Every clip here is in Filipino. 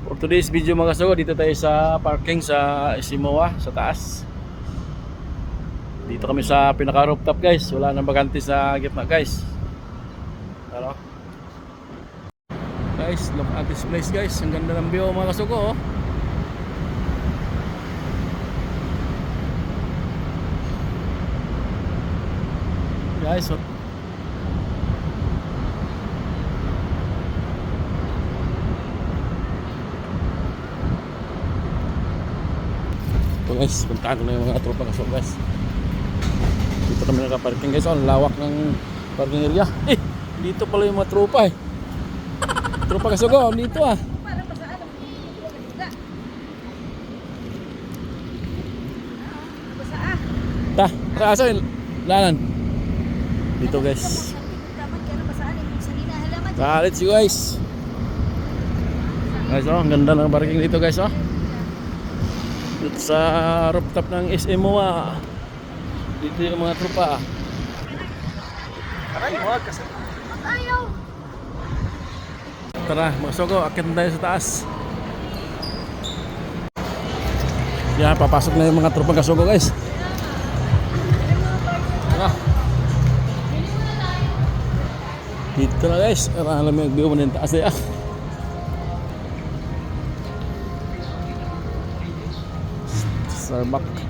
For today's video mga kasugo, dito tayo sa parking sa Isimoa, sa taas. Dito kami sa pinaka rooftop guys. Wala nang bakante sa gitna guys. Ano? Guys, look at this place guys. Ang ganda ng view mga kasugo. Oh. Guys, guys, puntahan ko na yung mga tropa kasok guys. Dito kami nakaparking guys. Oh, ang lawak ng parking area. Eh, dito pala yung mga tropa eh. Tropa kasok oh, dito ah. Ta, asa yung lanan. Dito guys. Ah, let's go guys. Guys, oh, ang ganda ng parking dito guys, oh. Dito sa rooftop ng SMOA. Dito yung mga tropa. ah. Aray. Tara, mga sogo, akit na tayo sa taas. Yan, papasok na yung mga tropang kasugo guys. Tara. Dito na guys. Alam mo yung view mo na yung taas na yan. Starbucks.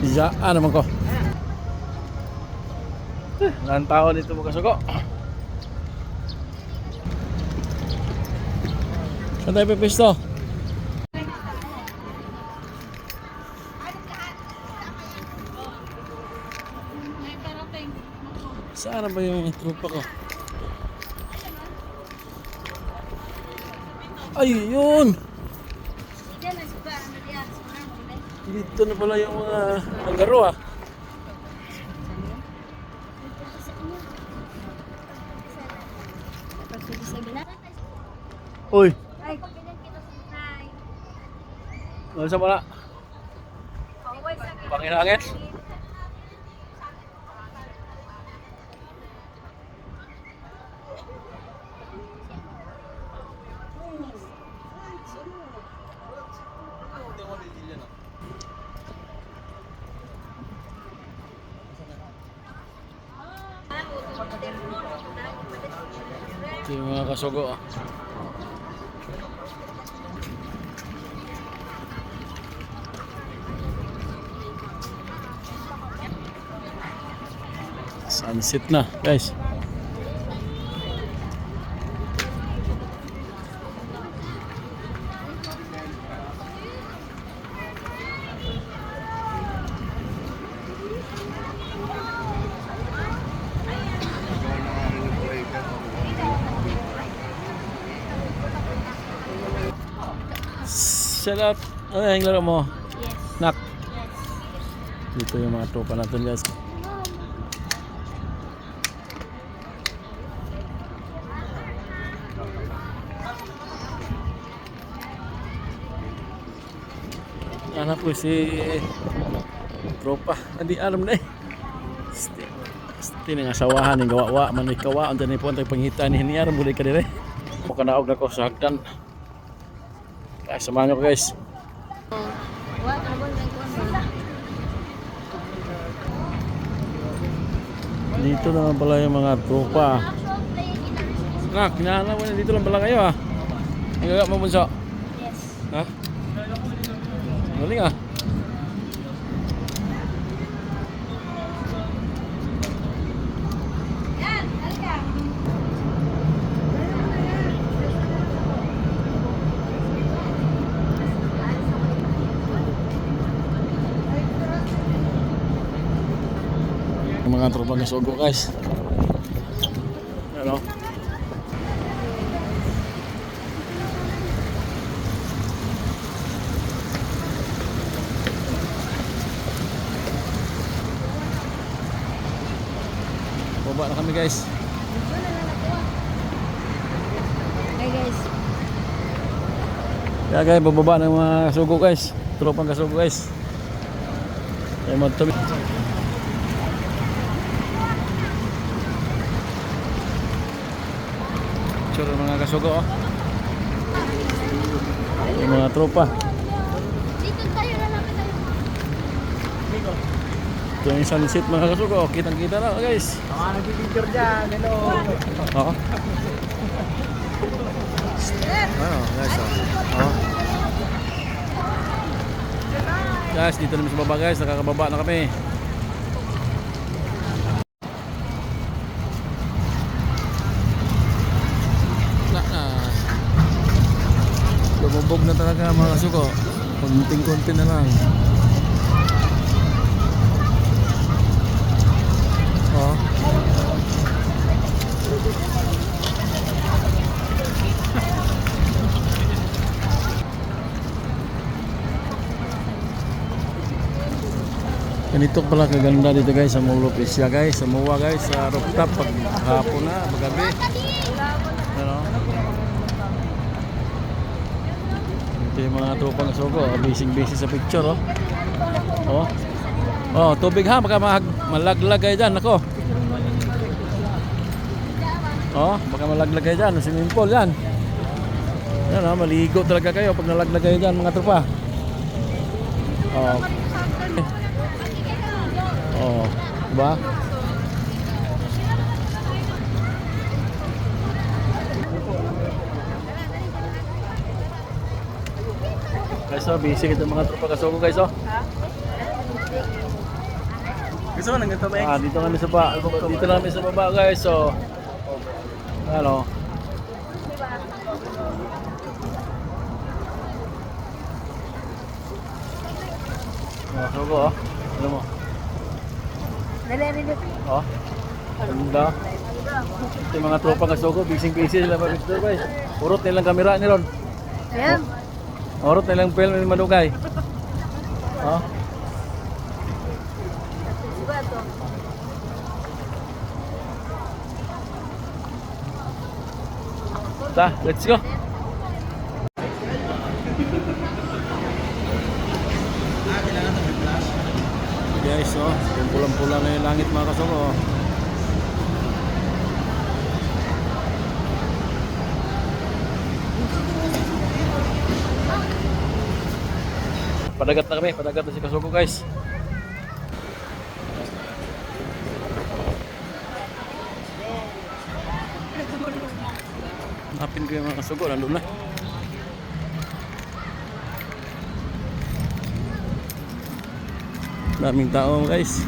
Iya, ah naman ko. Ang tao dito mga kasugo. Saan tayo pipisto? Saan ba yung trupa ko? Ay, yun! Diyan na suga. Diyan? Suga. Dito na pala yung mga langgaro ah. Uy, Ay, ano sa pala? Akin. Pangilangit? Ito yung mga kasugo ah. Sunset na guys. Shut up. Ano yung laro mo? Yes. Nak. Yes. Dito yung mga tropa natin guys. Anak ko si tropa. Hindi alam na eh. Nga asawahan ng gawa-wa. Man ikawa. Ang tanay po ang pangita ni Hiniar. Muli ka dire. Makanaog na ko sa hagdan. Kaya samahan nyo ko guys. Dito naman pala yung mga tropa. Nak, kinahanglan mo na dito lang pala kayo ah. Ang gaga mo bunso. Yes. Ha? Galing ah. Yan, halika. Yung mga tropa ng Sogo guys. Ano? Baba na kami guys. Hey guys. Kaya guys, bababa ng mga kasugo guys. Tropang kasugo guys. Kaya magtabi. Picture ng mga kasugo oh. Yung mga tropa. Dito tayo na namin tayo. Ito yung sunset mga kasugo. Kitang kita na guys. Mga nag-picture dyan, hello. Oo. Ano guys oh. Oh. Guys, dito naman sa baba guys. Nakakababa na kami. Lumubog na talaga mga kasugo. Kunting-kunti na lang. Oh. Ganito pala kaganda dito guys sa Mulopesya guys, sa guys, sa rooftop pag hapon na, pag gabi. Ano? Ito yung mga tropang sogo, busy-busy sa picture oh. Oh. Oh, tubig ha, baka mag malaglag kayo dyan, ako. Oh, baka malaglag kayo dyan, swimming pool yan. Yan oh, maligo talaga kayo pag nalaglag kayo dyan mga tropa. Oh. Oh, diba? Oh, busy kita mga tropa kasuko guys, oh. Gusto mo nang ba? Ah, dito kami sa baba, dito kami sa baba guys, so ano? Oh, sugo, oh. Ano mo? Dali, dali. Oh. Ganda. Ito yung mga tropa ng sugo, busy-busy sila mga guys. Urot nilang kamera ni Ron. Ayan. Urot nilang film ni Madugay. Oh. Ta, let's go. Guys, oh, yung pulang-pula na yung langit mga kasama. Oh. Padagat na kami, padagat na si Kasuko guys. Hanapin ko yung mga kasuko, nandun na. Daming tao guys.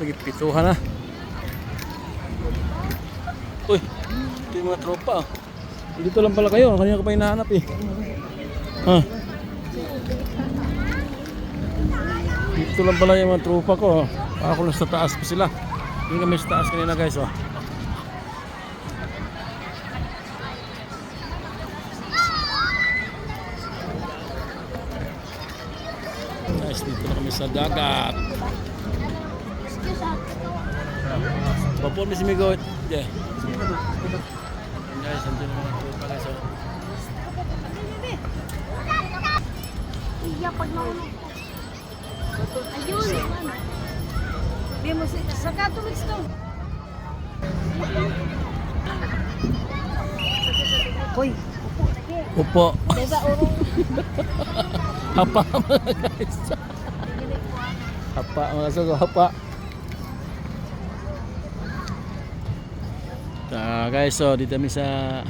Tagit pituhan na. Uy, yung mga tropa. oh. Dito lang pala kayo, kanina ko pa hinahanap eh. Ah. Dito lang pala yung mga tropa ko. oh. Ako lang sa taas pa sila. Hindi kami sa taas kanina guys oh. Guys, dito na kami sa dagat. Papon mi si Migo. Yeah. Guys, andun na mga guys oh. Iya, pag naunod. Ayun. Bimo, saka tumix to. Hoy, Upo. diba urong Hapa mga guys. Hapa mga sugo, hapa. Ta guys, so dito kami sa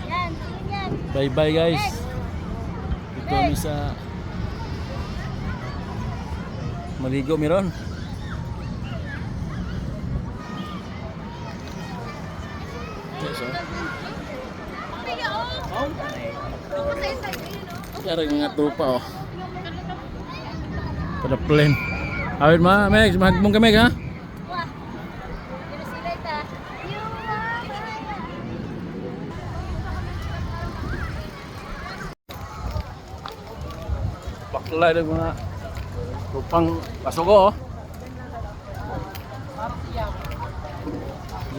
bye bye guys. Dito kami sa Maligo meron. Guys, oh. Kaya rin mga tropa oh. Pada plane. Awit ma, Meg, magbong kami ha. Baklay ng mga tropang pasugo oh.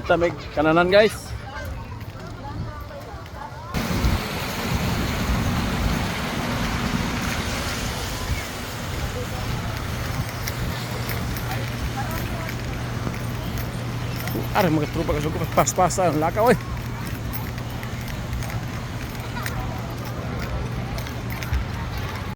Kita may kananan guys. Ara mga tropa ka sa pas-pasan lakaw eh.